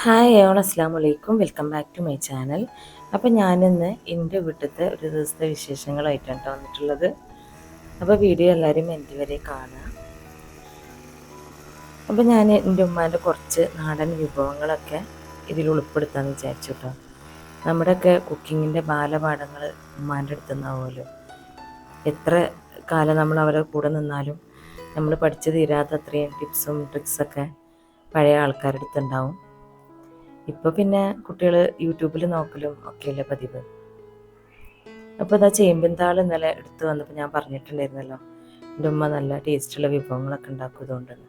Hi everyone അസ്സാം വലൈക്കും welcome back to my channel അപ്പോൾ ഞാനിന്ന് എന്റെ വീട്ടിലത്തെ ഒരു ദിവസത്തെ വിശേഷങ്ങളായിട്ടാണ് ട്ടോ വന്നിട്ടുള്ളത്. അപ്പോൾ വീഡിയോ എല്ലാവരും എന്റെ വരെ കാണുക. അപ്പോൾ ഞാൻ എന്റെ ഉമ്മാന്റെ കുറച്ച് നാടൻ വിഭവങ്ങളൊക്കെ ഇതിൽ ഉൾപ്പെടുത്താമെന്ന് വിചാരിച്ചു കേട്ടോ. നമ്മുടെയൊക്കെ കുക്കിങ്ങിന്റെ ബാലപാഠങ്ങൾ ഉമ്മാന്റെ അടുത്ത് നിന്നാവുമല്ലോ എത്ര കാലം നമ്മൾ അവരെ കൂടെ നിന്നാലും നമ്മൾ പഠിച്ചു തീരാത്ത അത്രയും ടിപ്സും ട്രിക്സൊക്കെ പഴയ ആൾക്കാരുടെ അടുത്തുണ്ടാവും. ഇപ്പോൾ പിന്നെ കുട്ടികൾ യൂട്യൂബിൽ നോക്കലും ഒക്കെയല്ലേ പതിവ്. അപ്പോൾ ഇതാ ചേമ്പിൻതാൾ ഇന്നലെ എടുത്തു വന്നപ്പോൾ ഞാൻ പറഞ്ഞിട്ടുണ്ടായിരുന്നല്ലോ എന്റെ ഉമ്മ നല്ല ടേസ്റ്റുള്ള വിഭവങ്ങളൊക്കെ ഉണ്ടാക്കുന്നതുകൊണ്ടെന്ന്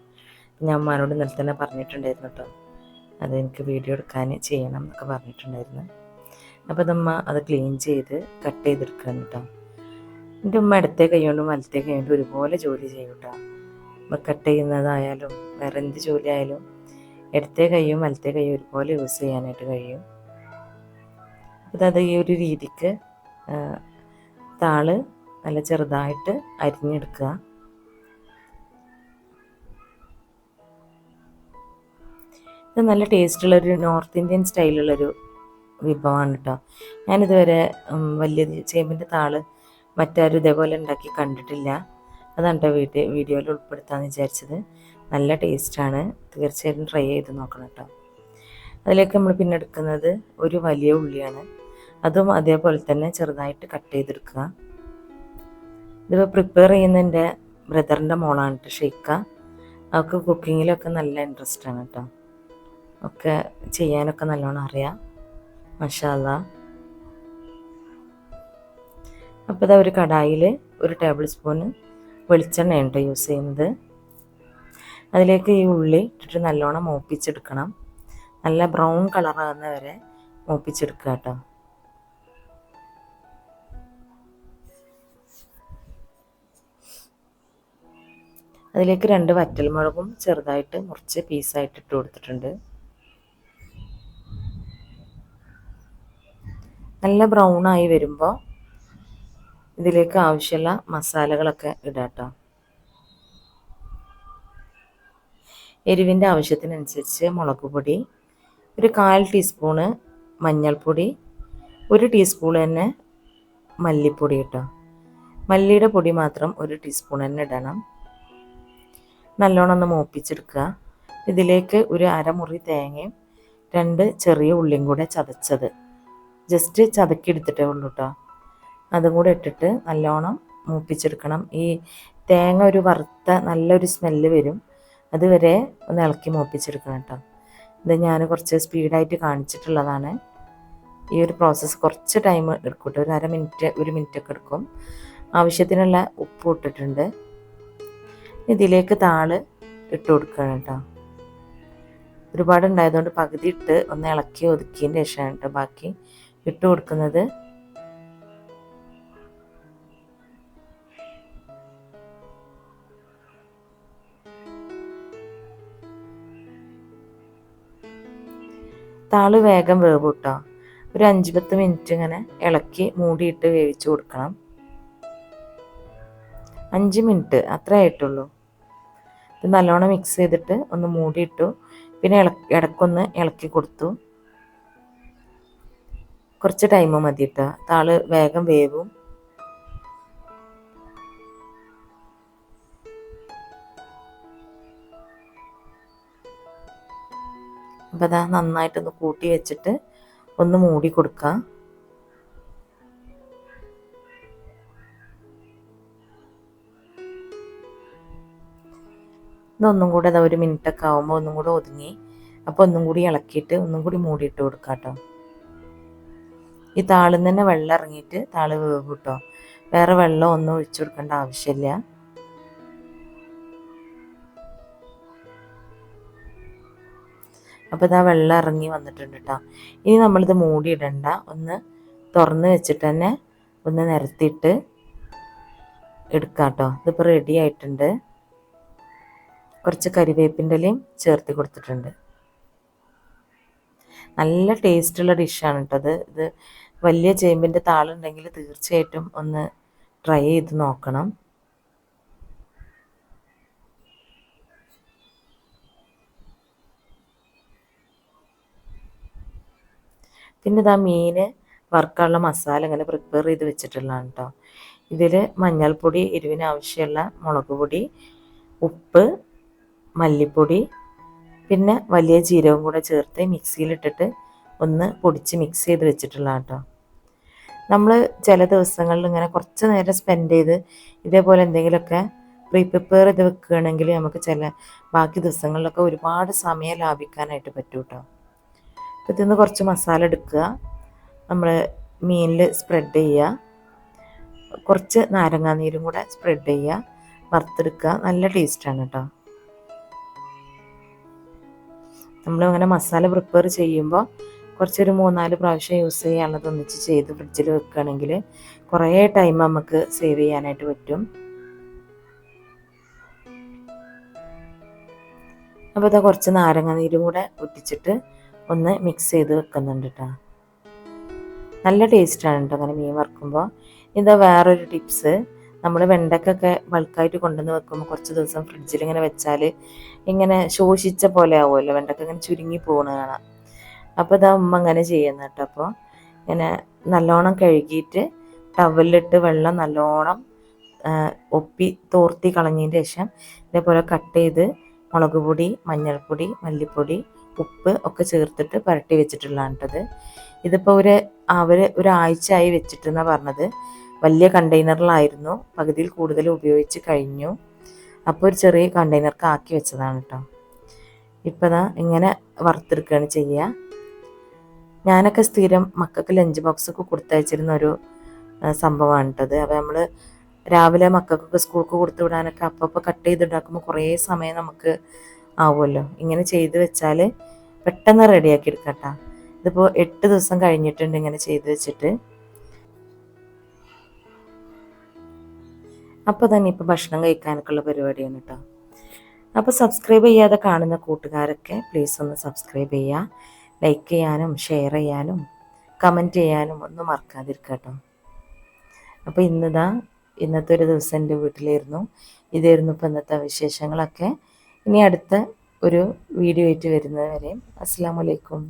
ഞാൻ അമ്മാനോട് ഇന്നലെ തന്നെ പറഞ്ഞിട്ടുണ്ടായിരുന്നു കേട്ടോ അത് എനിക്ക് വീഡിയോ എടുക്കാൻ ചെയ്യണം എന്നൊക്കെ പറഞ്ഞിട്ടുണ്ടായിരുന്നു. അപ്പോൾ അതമ്മ അത് ക്ലീൻ ചെയ്ത് കട്ട് ചെയ്തെടുക്കണം കേട്ടോ എന്റെ ഉമ്മ ഇടത്തെ കൈകൊണ്ടും വലത്തെ കൈകൊണ്ടും ഒരുപോലെ ജോലി ചെയ്യും കേട്ടോ കട്ട് ചെയ്യുന്നതായാലും വേറെ എന്ത് ജോലി ആയാലും ഇടത്തെ കൈയും വലത്തെ കൈയും ഒരുപോലെ യൂസ് ചെയ്യാനായിട്ട് കഴിയും. അത് ഈ ഒരു രീതിക്ക് താൾ നല്ല ചെറുതായിട്ട് അരിഞ്ഞെടുക്കുക. ഇത് നല്ല ടേസ്റ്റുള്ളൊരു നോർത്ത് ഇന്ത്യൻ സ്റ്റൈലുള്ളൊരു വിഭവമാണ് കേട്ടോ ഞാനിതുവരെ വലിയ ചേമ്പിന്റെ താൾ മറ്റാരും ഇതേപോലെ ഉണ്ടാക്കി കണ്ടിട്ടില്ല. അതാണ് കേട്ടോ വീഡിയോ വീഡിയോയിൽ ഉൾപ്പെടുത്താമെന്ന് വിചാരിച്ചത്. നല്ല ടേസ്റ്റാണ്. തീർച്ചയായിട്ടും ട്രൈ ചെയ്ത് നോക്കണം കേട്ടോ. അതിലേക്ക് നമ്മൾ പിന്നെ എടുക്കുന്നത് ഒരു വലിയ ഉള്ളിയാണ്. അതും അതേപോലെ തന്നെ ചെറുതായിട്ട് കട്ട് ചെയ്തെടുക്കുക. ഇതിപ്പോൾ പ്രിപ്പയർ ചെയ്യുന്ന എന്റെ ബ്രദറിന്റെ മോളാണ് കേട്ടോ ഷെയ്ക്ക. അവൾക്ക് കുക്കിങ്ങിലൊക്കെ നല്ല ഇൻട്രസ്റ്റ് ആണ് കേട്ടോ ഒക്കെ ചെയ്യാനൊക്കെ നല്ലോണം അറിയാം. മഷാല അപ്പോൾ ഇതാ ഒരു കടായിൽ ഒരു ടേബിൾ സ്പൂണ് വെളിച്ചെണ്ണയാണ് കേട്ടോ യൂസ് ചെയ്യുന്നത്. അതിലേക്ക് ഈ ഉള്ളി ഇട്ടിട്ട് നല്ലോണം മൂപ്പിച്ചെടുക്കണം. നല്ല ബ്രൗൺ കളറാകുന്ന വരെ മൂപ്പിച്ചെടുക്കുക കേട്ടോ. അതിലേക്ക് രണ്ട് വറ്റൽമുളകും ചെറുതായിട്ട് മുറിച്ച് പീസായിട്ട് ഇട്ട് കൊടുത്തിട്ടുണ്ട്. നല്ല ബ്രൗൺ ആയി വരുമ്പോൾ ഇതിലേക്ക് ആവശ്യമുള്ള മസാലകളൊക്കെ ഇടാട്ടോ. എരിവിന്റെ ആവശ്യത്തിനനുസരിച്ച് മുളക് പൊടി ഒരു കാൽ ടീസ്പൂണ് മഞ്ഞൾപ്പൊടി ഒരു ടീസ്പൂൺ തന്നെ മല്ലിപ്പൊടി കേട്ടോ മല്ലിയുടെ പൊടി മാത്രം ഒരു ടീസ്പൂൺ തന്നെ ഇടണം. നല്ലോണം ഒന്ന് മൂപ്പിച്ചെടുക്കുക. ഇതിലേക്ക് ഒരു അരമുറി തേങ്ങയും രണ്ട് ചെറിയ ഉള്ളിയും കൂടെ ചതച്ചത്. ജസ്റ്റ് ചതക്കിയെടുത്തിട്ടേ ഉള്ളൂ കേട്ടോ അതും കൂടെ ഇട്ടിട്ട് നല്ലോണം മൂപ്പിച്ചെടുക്കണം. ഈ തേങ്ങ ഒരു വറുത്ത നല്ലൊരു സ്മെല്ല് വരും. അതുവരെ ഒന്ന് ഇളക്കി മൂപ്പിച്ചെടുക്കണം കേട്ടോ. ഇത് ഞാൻ കുറച്ച് സ്പീഡായിട്ട് കാണിച്ചിട്ടുള്ളതാണ്. ഈ ഒരു പ്രോസസ്സ് കുറച്ച് ടൈം എടുക്കും ഒരു അര മിനിറ്റ് ഒരു മിനിറ്റ് ഒക്കെ എടുക്കും. ആവശ്യത്തിനുള്ള ഉപ്പ് ഇട്ടിട്ടുണ്ട്. ഇതിലേക്ക് താൾ ഇട്ട് കൊടുക്കണം കേട്ടോ. ഒരുപാട് ഉണ്ടായതുകൊണ്ട് പകുതി ഇട്ട് ഒന്ന് ഇളക്കി ഒതുക്കിയതിന് ശേഷമാണ് കേട്ടോ ബാക്കി ഇട്ട് കൊടുക്കുന്നത്. താൾ വേഗം വേവ് കിട്ടോ ഒരു അഞ്ച് പത്ത് മിനിറ്റ് ഇങ്ങനെ ഇളക്കി മൂടിയിട്ട് വേവിച്ച് കൊടുക്കണം. അഞ്ച് മിനിറ്റ് അത്ര ആയിട്ടുള്ളൂ. ഇത് നല്ലോണം മിക്സ് ചെയ്തിട്ട് ഒന്ന് മൂടിയിട്ടു പിന്നെ ഇള ഇടക്കൊന്ന് ഇളക്കി കൊടുത്തു. കുറച്ച് ടൈം മതി കേട്ടോ താൾ വേഗം വേവും. അപ്പോൾ അത് നന്നായിട്ടൊന്ന് കൂട്ടി വെച്ചിട്ട് ഒന്ന് മൂടി കൊടുക്കുക ഇതൊന്നും കൂടെ അതാ ഒരു മിനിറ്റൊക്കെ ആകുമ്പോൾ ഒന്നും കൂടെ ഒതുങ്ങി. അപ്പോൾ ഒന്നും കൂടി ഇളക്കിയിട്ട് ഒന്നും കൂടി മൂടിയിട്ട് കൊടുക്കുക കേട്ടോ. ഈ താളിൽ നിന്ന് തന്നെ വെള്ളം ഇറങ്ങിയിട്ട് താൾ വേവ് കിട്ടോ. വേറെ വെള്ളം ഒന്നും ഒഴിച്ചു കൊടുക്കേണ്ട ആവശ്യമില്ല. അപ്പോൾ ഇതാ വെള്ളം ഇറങ്ങി വന്നിട്ടുണ്ട് കേട്ടോ ഇനി നമ്മളിത് മൂടിയിടണ്ട. ഒന്ന് തുറന്ന് വെച്ചിട്ട് തന്നെ ഒന്ന് നിരത്തിയിട്ട് എടുക്കാം കേട്ടോ ഇതിപ്പോൾ റെഡി ആയിട്ടുണ്ട്. കുറച്ച് കരിവേപ്പിന്റെ ഇലയും ചേർത്ത് കൊടുത്തിട്ടുണ്ട്. നല്ല ടേസ്റ്റുള്ള ഡിഷാണ് കേട്ടോ അത് ഇത്. വലിയ ചേമ്പിന്റെ താളുണ്ടെങ്കിൽ തീർച്ചയായിട്ടും ഒന്ന് ട്രൈ ചെയ്ത് നോക്കണം. പിന്നെ ഇതാ മീൻ വറുക്കാനുള്ള മസാല ഇങ്ങനെ പ്രിപ്പയർ ചെയ്ത് വെച്ചിട്ടുള്ളതാണ് കേട്ടോ ഇതിൽ മഞ്ഞൾപ്പൊടി എരിവിന് ആവശ്യമുള്ള മുളക് പൊടി ഉപ്പ് മല്ലിപ്പൊടി പിന്നെ വലിയ ജീരകം കൂടെ ചേർത്ത് മിക്സിയിലിട്ടിട്ട് ഒന്ന് പൊടിച്ച് മിക്സ് ചെയ്ത് വെച്ചിട്ടുള്ളതാണ് കേട്ടോ നമ്മൾ ചില ദിവസങ്ങളിൽ ഇങ്ങനെ കുറച്ച് നേരം സ്പെൻഡ് ചെയ്ത് ഇതേപോലെ എന്തെങ്കിലുമൊക്കെ പ്രീ പ്രിപ്പയർ ചെയ്ത് വെക്കുകയാണെങ്കിൽ നമുക്ക് ചില ബാക്കി ദിവസങ്ങളിലൊക്കെ ഒരുപാട് സമയം ലാഭിക്കാനായിട്ട് പറ്റും കേട്ടോ അപ്പോൾ ഇതിൽ നിന്ന് കുറച്ച് മസാല എടുക്കുക. നമ്മൾ മീനിൽ സ്പ്രെഡ് ചെയ്യുക. കുറച്ച് നാരങ്ങാ നീരും കൂടെ സ്പ്രെഡ് ചെയ്യുക. വറുത്തെടുക്കുക. നല്ല ടേസ്റ്റാണ് കേട്ടോ നമ്മൾ അങ്ങനെ മസാല പ്രിപ്പയർ ചെയ്യുമ്പോൾ കുറച്ചൊരു മൂന്നാൽ പ്രാവശ്യം യൂസ് ചെയ്യാനുള്ളത് ഒന്നിച്ച് ചെയ്ത് ഫ്രിഡ്ജിൽ വെക്കുകയാണെങ്കിൽ കുറേ ടൈം നമുക്ക് സേവ് ചെയ്യാനായിട്ട് പറ്റും. അപ്പോൾ ഇതാ കുറച്ച് നാരങ്ങ നീരും കൂടെ ഒട്ടിച്ചിട്ട് ഒന്ന് മിക്സ് ചെയ്ത് വെക്കുന്നുണ്ട് കേട്ടോ നല്ല ടേസ്റ്റാണ് കേട്ടോ അങ്ങനെ മീൻ വറുക്കുമ്പോൾ ഇതാ വേറൊരു ടിപ്സ് നമ്മൾ വെണ്ടക്കൊക്കെ ബൾക്കായിട്ട് കൊണ്ടുവന്ന് വെക്കുമ്പോൾ കുറച്ച് ദിവസം ഫ്രിഡ്ജിൽ ഇങ്ങനെ വെച്ചാൽ ഇങ്ങനെ ശോഷിച്ച പോലെ ആവുമല്ലോ. വെണ്ടക്ക ഇങ്ങനെ ചുരുങ്ങി പോകുന്ന കാണാം. അപ്പോൾ ഇതാ ഉമ്മ അങ്ങനെ ചെയ്യുന്ന കേട്ടോ അപ്പോൾ ഇങ്ങനെ നല്ലോണം കഴുകിയിട്ട് ടവലിലിട്ട് വെള്ളം നല്ലോണം ഒപ്പി തോർത്തി കളഞ്ഞതിന് ശേഷം ഇതേപോലെ കട്ട് ചെയ്ത് മുളക് പൊടി മഞ്ഞൾപ്പൊടി മല്ലിപ്പൊടി ഉപ്പ് ഒക്കെ ചേർത്തിട്ട് പുരട്ടി വെച്ചിട്ടുള്ളതാണ് കേട്ടത് ഇതിപ്പോൾ ഒരു അവർ ഒരാഴ്ചയായി വെച്ചിട്ടെന്നാണ് പറഞ്ഞത്. വലിയ കണ്ടെയ്നറിലായിരുന്നു. പകുതിയിൽ കൂടുതൽ ഉപയോഗിച്ച് കഴിഞ്ഞു. അപ്പോൾ ഒരു ചെറിയ കണ്ടെയ്നർക്ക് ആക്കി വെച്ചതാണ് കേട്ടോ ഇപ്പം ഇങ്ങനെ വറുത്തെടുക്കുകയാണ് ചെയ്യുക ഞാനൊക്കെ സ്ഥിരം മക്കൾക്ക് ലഞ്ച് ബോക്സൊക്കെ കൊടുത്തയച്ചിരുന്ന ഒരു സംഭവമാണ് കേട്ടത് അപ്പോൾ നമ്മൾ രാവിലെ മക്കൾക്കൊക്കെ സ്കൂൾക്ക് കൊടുത്തു വിടാനൊക്കെ അപ്പോൾ കട്ട് ചെയ്തുണ്ടാക്കുമ്പോൾ കുറേ സമയം നമുക്ക് ആവുമല്ലോ. ഇങ്ങനെ ചെയ്ത് വെച്ചാൽ പെട്ടെന്ന് റെഡിയാക്കി എടുക്കട്ടോ. ഇതിപ്പോൾ എട്ട് ദിവസം കഴിഞ്ഞിട്ടുണ്ട് ഇങ്ങനെ ചെയ്ത് വെച്ചിട്ട്. അപ്പോൾ തന്നെ ഇപ്പോൾ ഭക്ഷണം കഴിക്കാനൊക്കെയുള്ള പരിപാടിയാണ് കേട്ടോ. അപ്പോൾ സബ്സ്ക്രൈബ് ചെയ്യാതെ കാണുന്ന കൂട്ടുകാരൊക്കെ പ്ലീസ് ഒന്ന് സബ്സ്ക്രൈബ് ചെയ്യുക ലൈക്ക് ചെയ്യാനും ഷെയർ ചെയ്യാനും കമന്റ് ചെയ്യാനും ഒന്നും മറക്കാതിരിക്കട്ടോ കേട്ടോ. അപ്പോൾ ഇന്നിതാ ഇന്നത്തെ ഒരു ദിവസം എന്റെ വീട്ടിലായിരുന്നു. ഇതായിരുന്നു ഇപ്പോൾ ഇന്നത്തെ വിശേഷങ്ങളൊക്കെ. ഇനി അടുത്ത ഒരു വീഡിയോ ആയിട്ട് വരുന്നത് വരെയും അസ്സാം വലൈക്കും